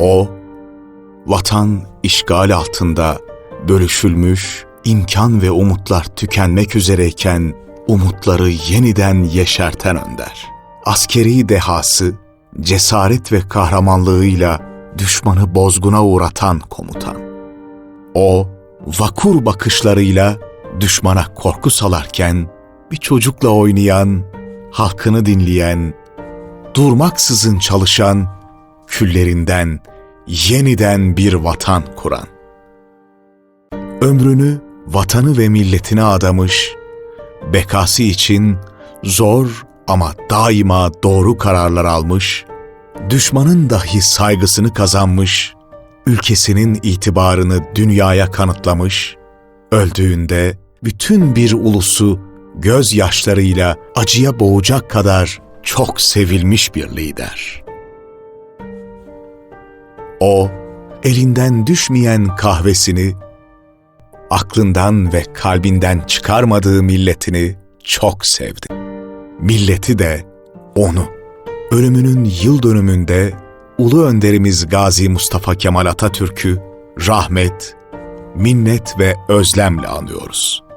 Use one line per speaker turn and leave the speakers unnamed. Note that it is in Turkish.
O, vatan işgal altında bölüşülmüş, imkan ve umutlar tükenmek üzereyken umutları yeniden yeşerten önder. Askeri dehası, cesaret ve kahramanlığıyla düşmanı bozguna uğratan komutan. O, vakur bakışlarıyla düşmana korku salarken bir çocukla oynayan, halkını dinleyen, durmaksızın çalışan, küllerinden yeniden bir vatan kuran. Ömrünü vatanı ve milletine adamış, bekası için zor ama daima doğru kararlar almış, düşmanın dahi saygısını kazanmış, ülkesinin itibarını dünyaya kanıtlamış, öldüğünde bütün bir ulusu gözyaşlarıyla acıya boğacak kadar çok sevilmiş bir lider. O, elinden düşmeyen kahvesini, aklından ve kalbinden çıkarmadığı milletini çok sevdi. Milleti de onu. Ölümünün yıl dönümünde Ulu Önderimiz Gazi Mustafa Kemal Atatürk'ü rahmet, minnet ve özlemle anıyoruz.